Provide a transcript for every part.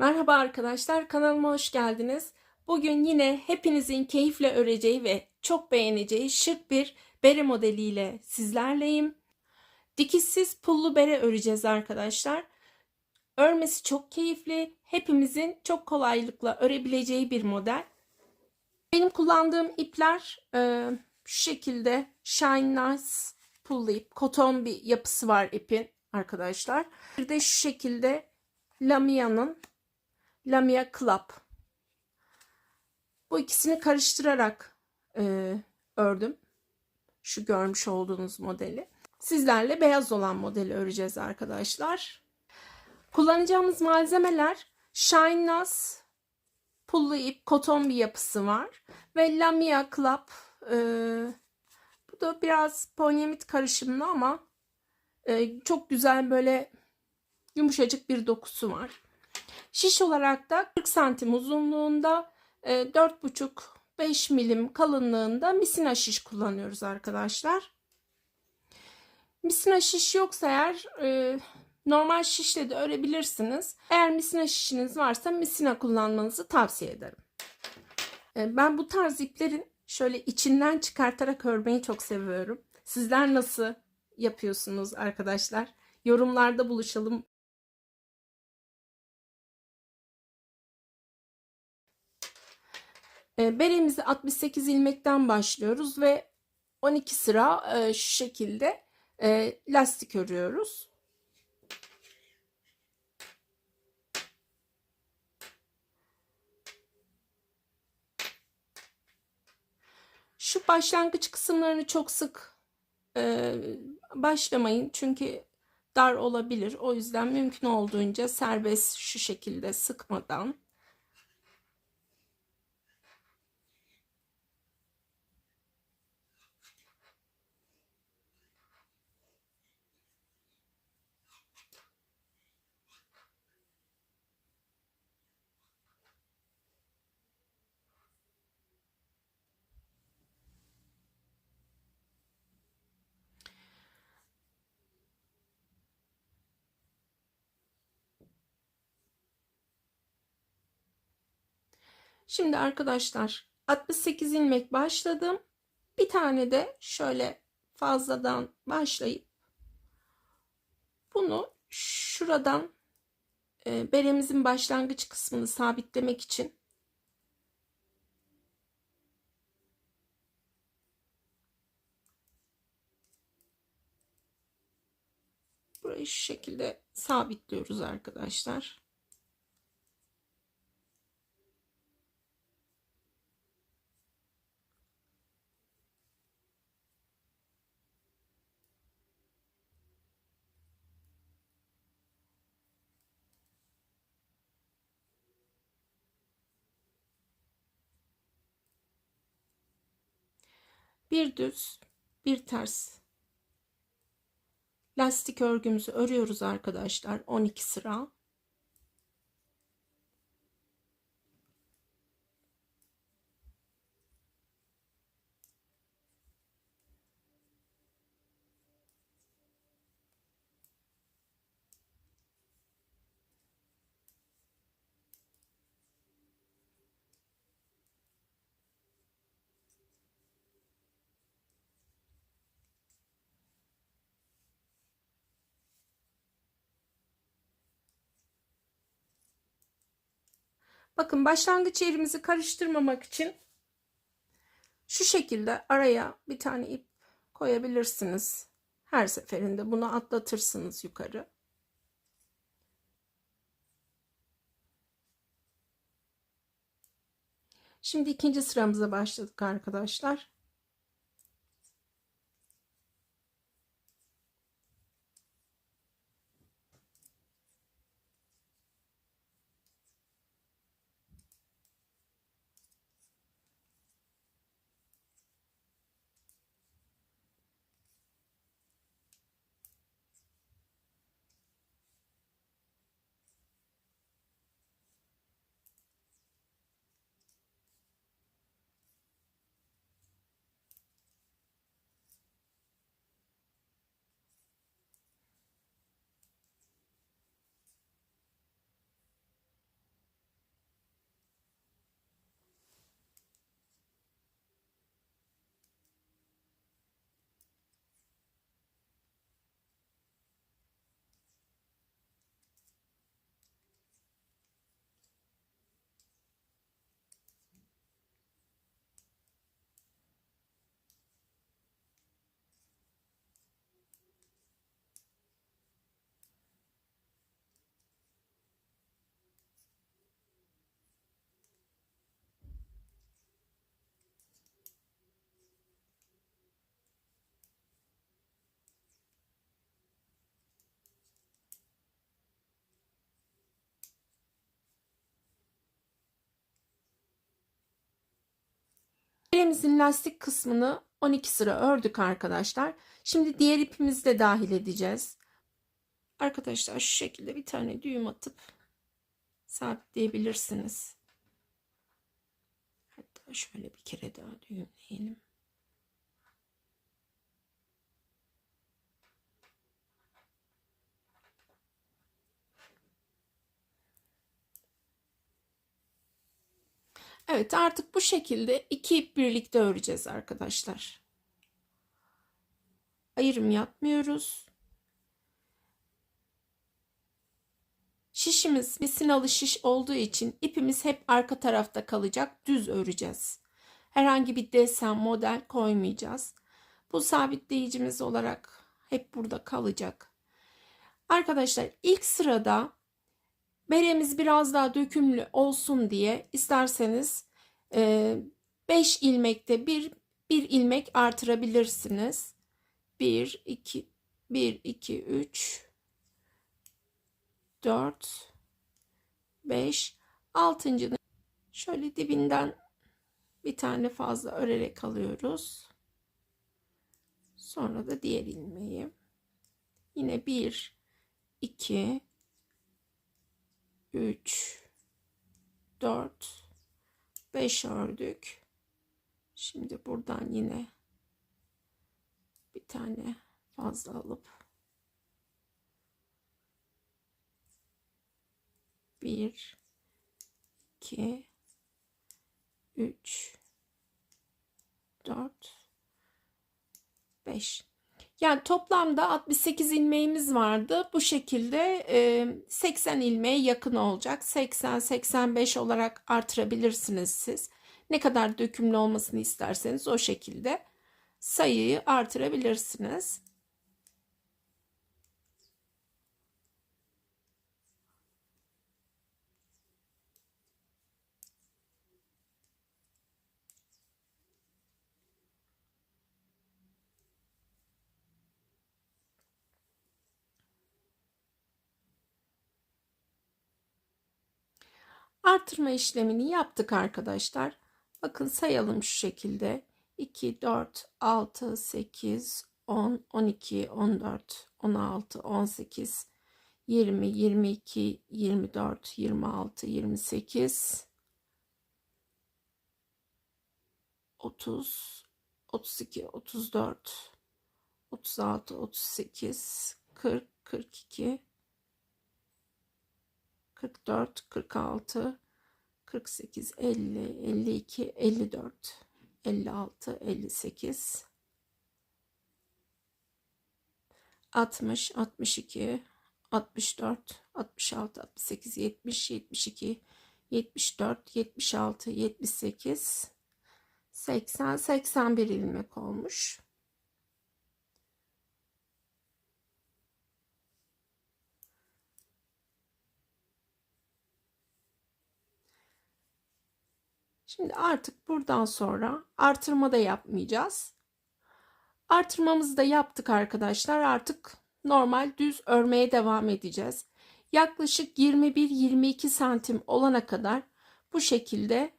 Merhaba arkadaşlar, kanalıma hoş geldiniz. Bugün yine hepinizin keyifle öreceği ve çok beğeneceği şık bir bere modeliyle sizlerleyim. Dikişsiz pullu bere öreceğiz arkadaşlar. Örmesi çok keyifli, hepimizin çok kolaylıkla örebileceği bir model. Benim kullandığım ipler e, şu şekilde Shine Nice pullu ip, koton bir yapısı var ipin arkadaşlar. Bir de şu şekilde Lamia'nın Lamia Club. Bu ikisini karıştırarak e, ördüm. Şu görmüş olduğunuz modeli. Sizlerle beyaz olan modeli öreceğiz arkadaşlar. Kullanacağımız malzemeler Shine Nas pullu ip, koton bir yapısı var. Ve Lamia Club. E, bu da biraz ponyamit karışımlı ama e, çok güzel böyle yumuşacık bir dokusu var. Şiş olarak da 40 santim uzunluğunda 4,5-5 milim kalınlığında misina şiş kullanıyoruz arkadaşlar. Misina şiş yoksa eğer e, normal şişle de örebilirsiniz. Eğer misina şişiniz varsa misina kullanmanızı tavsiye ederim. E, ben bu tarz iplerin şöyle içinden çıkartarak örmeyi çok seviyorum. Sizler nasıl yapıyorsunuz arkadaşlar? Yorumlarda buluşalım. Beremizi 68 ilmekten başlıyoruz ve 12 sıra e, şu şekilde e, lastik örüyoruz. Şu başlangıç kısımlarını çok sık e, başlamayın çünkü dar olabilir. O yüzden mümkün olduğunca serbest şu şekilde sıkmadan Şimdi arkadaşlar 68 ilmek başladım. Bir tane de şöyle fazladan başlayıp bunu şuradan e, beremizin başlangıç kısmını sabitlemek için burayı şu şekilde sabitliyoruz arkadaşlar. Bir düz bir ters. Lastik örgümüzü örüyoruz arkadaşlar. 12 sıra Bakın başlangıç yerimizi karıştırmamak için şu şekilde araya bir tane ip koyabilirsiniz. Her seferinde bunu atlatırsınız yukarı. Şimdi ikinci sıramıza başladık arkadaşlar. Beremizin lastik kısmını 12 sıra ördük arkadaşlar. Şimdi diğer ipimizi de dahil edeceğiz. Arkadaşlar şu şekilde bir tane düğüm atıp sabitleyebilirsiniz. Hatta şöyle bir kere daha düğümleyelim. Evet artık bu şekilde iki ip birlikte öreceğiz arkadaşlar. Ayrım yapmıyoruz. Şişimiz misinalı şiş olduğu için ipimiz hep arka tarafta kalacak. Düz öreceğiz. Herhangi bir desen model koymayacağız. Bu sabitleyicimiz olarak hep burada kalacak. Arkadaşlar ilk sırada beremiz biraz daha dökümlü olsun diye isterseniz 5 ilmekte bir bir ilmek artırabilirsiniz. 1 2 1 2 3 4 5 altıncını şöyle dibinden bir tane fazla örerek alıyoruz. Sonra da diğer ilmeği. Yine 1 2 3 4 5 ördük. Şimdi buradan yine bir tane fazla alıp bir iki üç dört beş yani toplamda 68 ilmeğimiz vardı. Bu şekilde 80 ilmeğe yakın olacak. 80-85 olarak artırabilirsiniz siz. Ne kadar dökümlü olmasını isterseniz o şekilde sayıyı artırabilirsiniz. Artırma işlemini yaptık arkadaşlar. Bakın sayalım şu şekilde. 2, 4, 6, 8, 10, 12, 14, 16, 18, 20, 22, 24, 26, 28, 30, 32, 34, 36, 38, 40, 42, 44, 46, 48, 50, 52, 54, 56, 58, 60, 62, 64, 66, 68, 70, 72, 74, 76, 78, 80, 81 ilmek olmuş. Şimdi artık buradan sonra artırma da yapmayacağız. Artırmamızı da yaptık arkadaşlar. Artık normal düz örmeye devam edeceğiz. Yaklaşık 21-22 santim olana kadar bu şekilde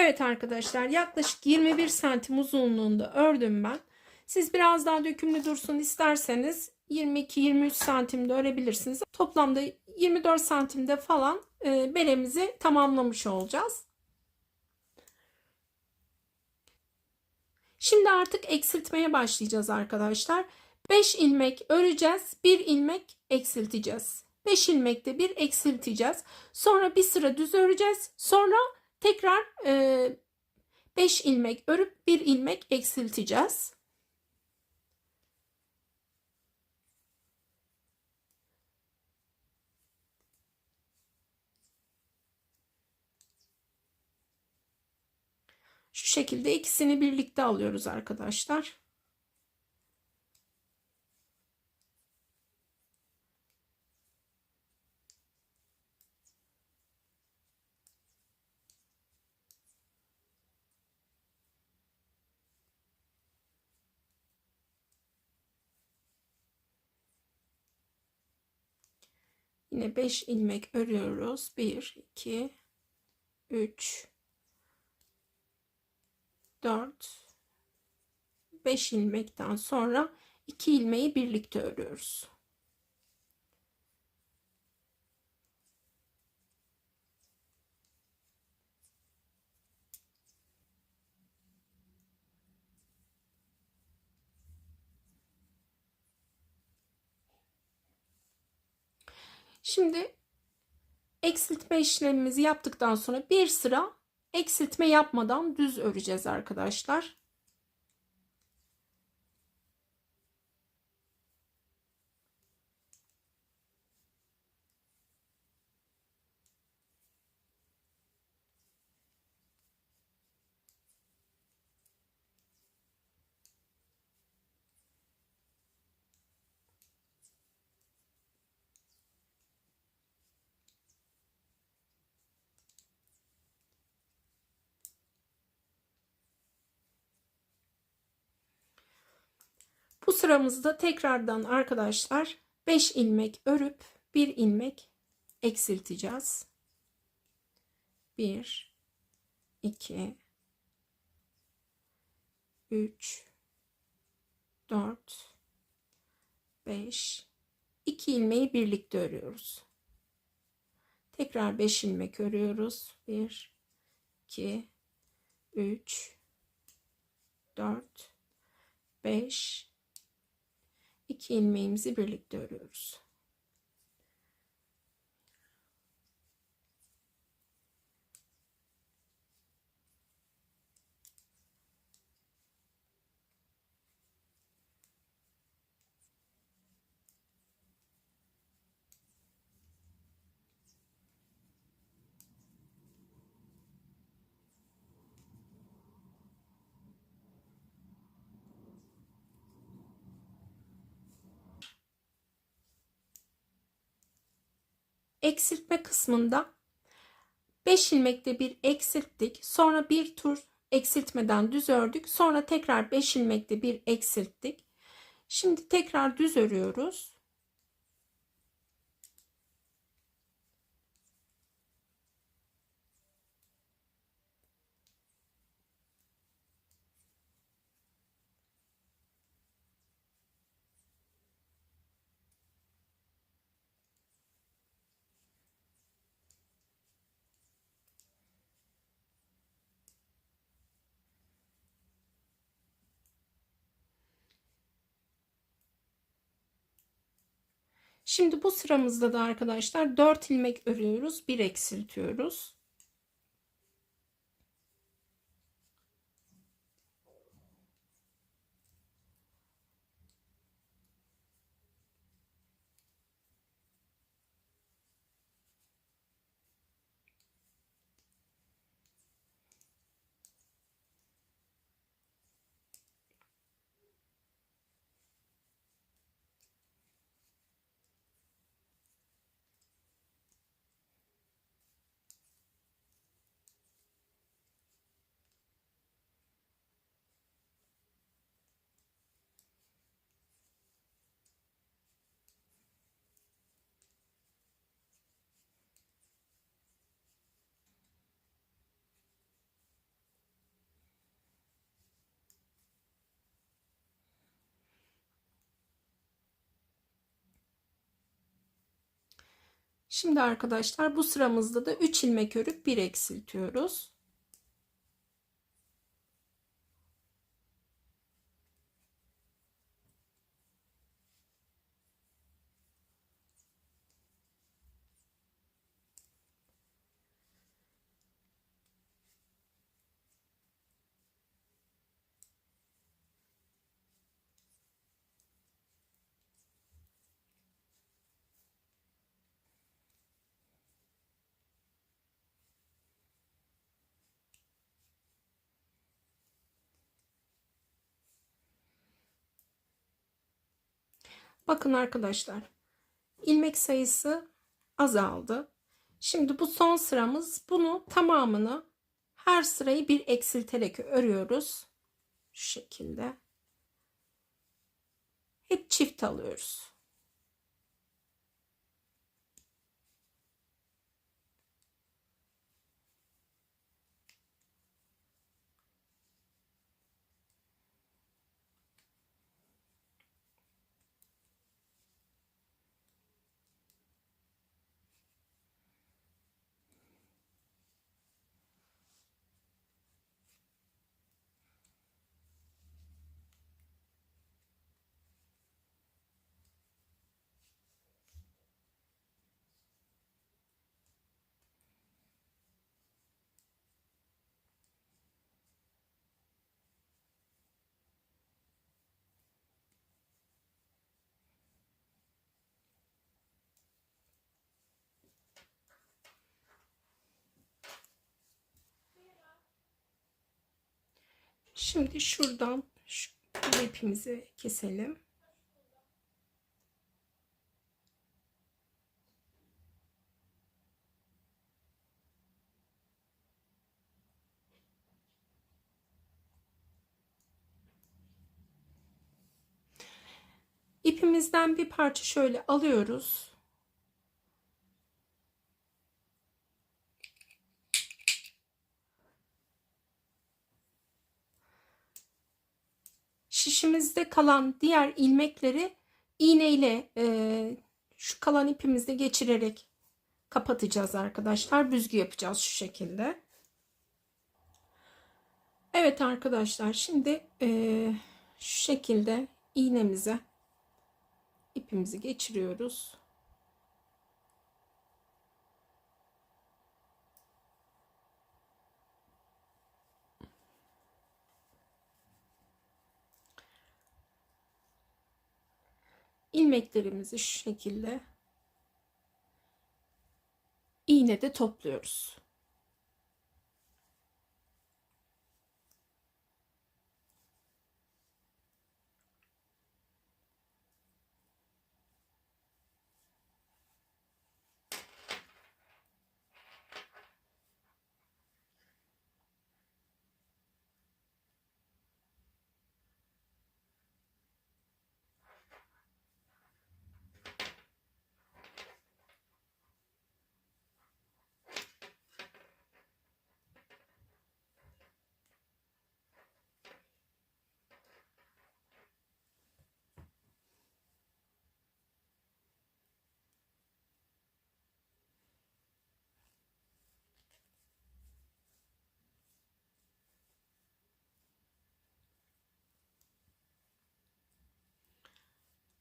Evet arkadaşlar yaklaşık 21 santim uzunluğunda ördüm ben. Siz biraz daha dökümlü dursun isterseniz 22-23 santimde örebilirsiniz. Toplamda 24 santimde falan e, beremizi tamamlamış olacağız. Şimdi artık eksiltmeye başlayacağız arkadaşlar. 5 ilmek öreceğiz. 1 ilmek eksilteceğiz. 5 ilmekte bir eksilteceğiz. Sonra bir sıra düz öreceğiz. Sonra tekrar 5 e, ilmek örüp 1 ilmek eksilteceğiz. Şu şekilde ikisini birlikte alıyoruz arkadaşlar. Yine 5 ilmek örüyoruz. 1 2 3 4 5 ilmekten sonra 2 ilmeği birlikte örüyoruz. Şimdi eksiltme işlemimizi yaptıktan sonra bir sıra eksiltme yapmadan düz öreceğiz arkadaşlar. Bu sıramızda tekrardan arkadaşlar 5 ilmek örüp 1 ilmek eksilteceğiz. 1 2 3 4 5 2 ilmeği birlikte örüyoruz. Tekrar 5 ilmek örüyoruz. 1 2 3 4 5 2 ilmeğimizi birlikte örüyoruz. Eksiltme kısmında 5 ilmekte bir eksilttik. Sonra bir tur eksiltmeden düz ördük. Sonra tekrar 5 ilmekte bir eksilttik. Şimdi tekrar düz örüyoruz. Şimdi bu sıramızda da arkadaşlar 4 ilmek örüyoruz. 1 eksiltiyoruz. Şimdi arkadaşlar bu sıramızda da 3 ilmek örüp 1 eksiltiyoruz. Bakın arkadaşlar ilmek sayısı azaldı. Şimdi bu son sıramız bunu tamamını her sırayı bir eksilterek örüyoruz. Şu şekilde. Hep çift alıyoruz. Şimdi şuradan şu ipimizi keselim. İpimizden bir parça şöyle alıyoruz. Şişimizde kalan diğer ilmekleri iğneyle e, şu kalan ipimizde geçirerek kapatacağız arkadaşlar. Büzgü yapacağız şu şekilde. Evet arkadaşlar şimdi e, şu şekilde iğnemize ipimizi geçiriyoruz. İlmeklerimizi şu şekilde iğnede topluyoruz.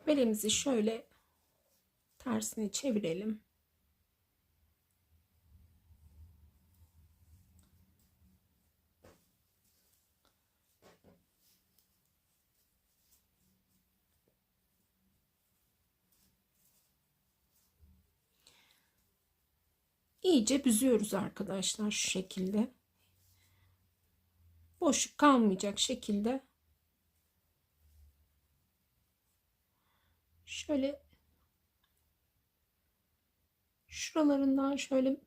Belimizi şöyle tersine çevirelim. İyice büzüyoruz arkadaşlar şu şekilde. Boşluk kalmayacak şekilde şöyle şuralarından şöyle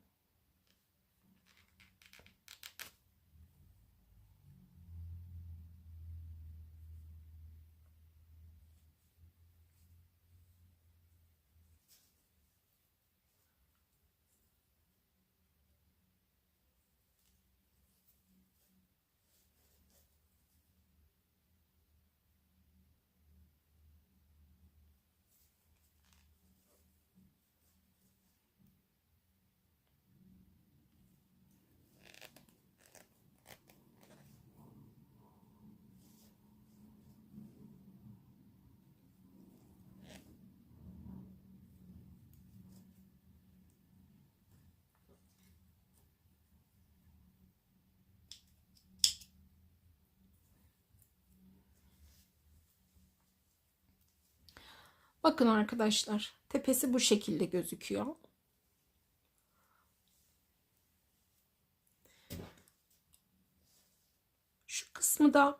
Bakın arkadaşlar tepesi bu şekilde gözüküyor. Şu kısmı da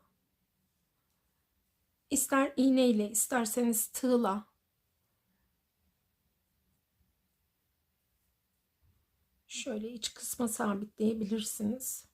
ister iğneyle isterseniz tığla şöyle iç kısma sabitleyebilirsiniz.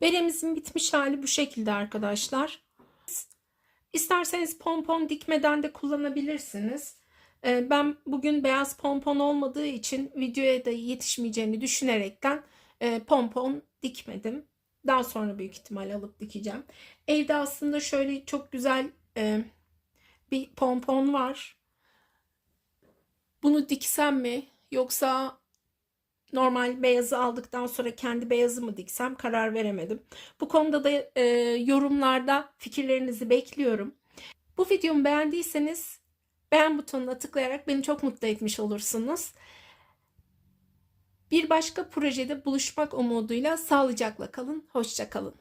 Beremizin bitmiş hali bu şekilde arkadaşlar. İsterseniz pompon dikmeden de kullanabilirsiniz. Ee, Ben bugün beyaz pompon olmadığı için videoya da yetişmeyeceğini düşünerekten e, pompon dikmedim. Daha sonra büyük ihtimal alıp dikeceğim. Evde aslında şöyle çok güzel e, bir pompon var. Bunu diksem mi yoksa normal beyazı aldıktan sonra kendi beyazı mı diksem karar veremedim. Bu konuda da e, yorumlarda fikirlerinizi bekliyorum. Bu videomu beğendiyseniz beğen butonuna tıklayarak beni çok mutlu etmiş olursunuz. Bir başka projede buluşmak umuduyla sağlıcakla kalın, hoşça kalın.